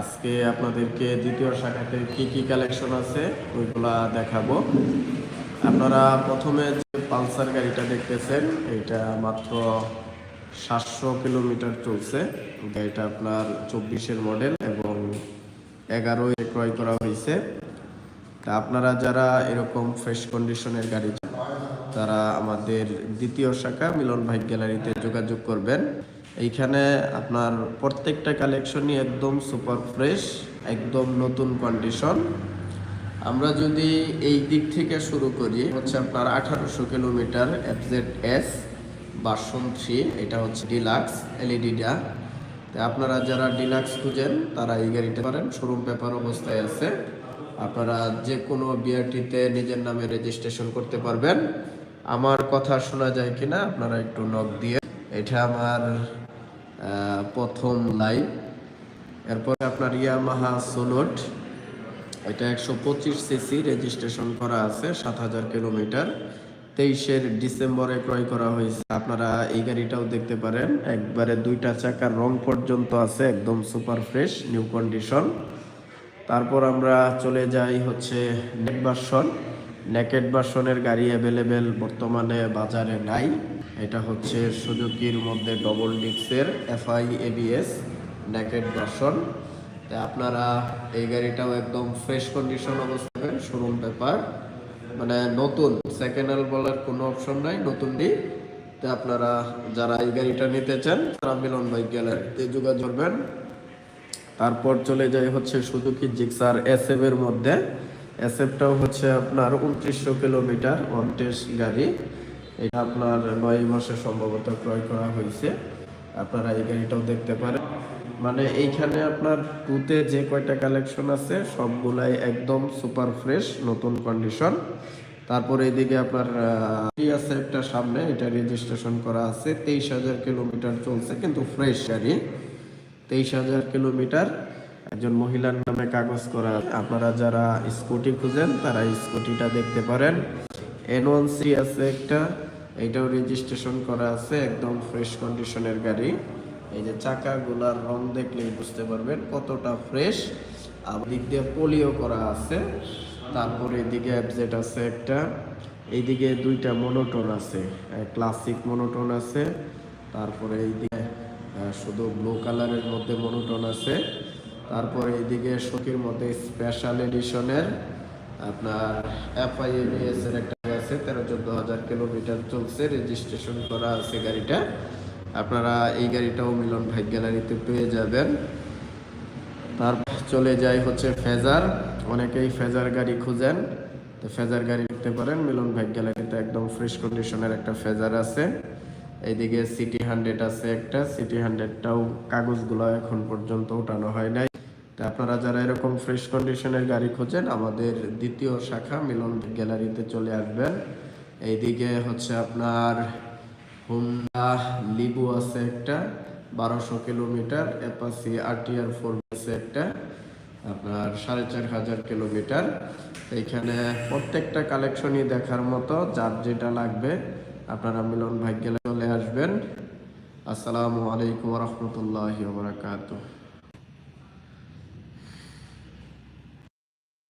আজকে আপনাদেরকে দ্বিতীয় শাখাতে কি কি কালেকশন আছে, ওইগুলা দেখাবো। আপনারা প্রথমে যে পালসার গাড়িটা দেখতেছেন এটা মাত্র সাতশো কিলোমিটার চলছে। গাড়িটা আপনার চব্বিশের মডেল এবং এগারোয় ক্রয় করা হয়েছে। তা আপনারা যারা এরকম ফ্রেশ কন্ডিশনের গাড়ি তারা আমাদের দ্বিতীয় শাখা মিলন ভাই গ্যালারিতে যোগাযোগ করবেন। এইখানে আপনার প্রত্যেকটা কালেকশনই একদম সুপার ফ্রেশ, একদম নতুন কন্ডিশন আমরা যদি এই দিক থেকে শুরু করি হচ্ছে আপনার আঠারোশো kilometre FZ S version three এটা হচ্ছে ডিলাক্স এলইডিটা তো আপনারা যারা ডিলাক্স খুঁজেন, তারা এই গাড়িটা পারেন। শোরুম পেপার অবস্থায় আছে। আপনারা যে কোনো বিআরটিতে নিজের নামে রেজিস্ট্রেশন করতে পারবেন। আমার কথা শোনা যায় কিনা, আপনারা একটু নক দিয়ে। এটা আমার প্রথম লাইভ এরপরে আপনার ইয়ামাহা সোলোট এটা একশো পঁচিশ সিসি রেজিস্ট্রেশন করা আছে, সাত হাজার কিলোমিটার। তেইশের ডিসেম্বরে ক্রয় করা হয়েছে। আপনারা এই গাড়িটাও দেখতে পারেন। একবারে দুইটা চাকার রং পর্যন্ত আছে, একদম সুপার ফ্রেশ নিউ কন্ডিশন তারপর আমরা চলে যাই হচ্ছে নেক ভার্সন নেকেট ভার্সনের গাড়ি অ্যাভেলেবেল বর্তমানে বাজারে নাই। এটা হচ্ছে সুজুকির মধ্যে ডবল ডিক্সের এফআই এবিএস নেকেট ভার্সন তা আপনারা এই গাড়িটাও একদম ফ্রেশ কন্ডিশন অবস্থায় শোরুম পেপার মানে নতুন সেকেন্ড হ্যান্ড বলার কোনো অপশন নাই নতুন নতুনটি। তা আপনারা যারা এই গাড়িটা নিতে চান, তারা মিলন বাইক গ্যালারিতে যোগাযোগ করবেন। তারপর চলে যায় হচ্ছে সুজুকি জিক্সার এসএফ এর মধ্যে। এসএফটাও হচ্ছে আপনার উনত্রিশশো কিলোমিটার ওয়ান টেস্ট গাড়ি। এটা আপনার নয় মাসে সম্ভবত ক্রয় করা হয়েছে। আপনারা এই গাড়িটাও দেখতে পারেন। মানে এইখানে আপনার টুতে যে কয়টা কালেকশন আছে, সবগুলাই একদম সুপার ফ্রেশ নতুন কন্ডিশন তারপর এদিকে আপনার আছে একটা সামনে, এটা রেজিস্ট্রেশন করা আছে। তেইশ হাজার কিলোমিটার চলছে, কিন্তু ফ্রেশ গাড়ি। তেইশ হাজার কিলোমিটার। একজন মহিলার নামে কাগজ করা। আপনারা যারা স্কুটি খুঁজেন, তারা স্কুটিটা দেখতে পারেন। এন ওয়ান সি আছে একটা এইটাও রেজিস্ট্রেশন করা আছে, একদম ফ্রেশ কন্ডিশনের গাড়ি। এই যে চাকাগুলার রং দেখলেই বুঝতে পারবেন কতটা ফ্রেশ আর দিক দিয়ে পোলিও করা আছে, তারপরে এদিকে অ্যাবজেট আছে একটা। এইদিকে দুইটা মনোটোন আছে ক্লাসিক মনোটোন আছে, তারপরে এইদিকে শুধু ব্লু কালারের মধ্যে মনোটন আছে। তারপরে এইদিকে শোকের মধ্যে স্পেশাল এডিশনের আপনার এফআইএবিএস এর একটা আছে, তেরো চোদ্দ হাজার কিলোমিটার চলছে রেজিস্ট্রেশন করা আছে গাড়িটা। আপনারা এই গাড়িটাও মিলন ভাই গ্যালারিতে পেয়ে যাবেন। তারপর চলে যাই হচ্ছে ফেজার অনেকেই ফেজার গাড়ি খুঁজেন। তো ফেজার গাড়ি নিতে পারেন, মিলন ভাই গ্যালারিতে একদম ফ্রেশ কন্ডিশনের একটা ফেজার আছে। এইদিকে সিটি হান্ড্রেড আছে একটা সিটি হান্ড্রেডটাও কাগজগুলো এখন পর্যন্ত উঠানো হয় নাই। তা আপনারা যারা এরকম ফ্রেশ কন্ডিশনের গাড়ি খোঁজেন, আমাদের দ্বিতীয় শাখা মিলন গ্যালারিতে চলে আসবেন। এইদিকে হচ্ছে আপনার হুন্ডা লিবু আছে একটা, বারোশো কিলোমিটার অ্যাপাসি আরটিআর ফোর আছে একটা, আপনার সাড়ে চার হাজার কিলোমিটার। এইখানে প্রত্যেকটা কালেকশনই দেখার মতো, যার যেটা লাগবে, আপনারা মিলন ভাগ্যে চলে আসবেন। আসসালামু আলাইকুম রহমতুল্লাহ বারাকাতুহ।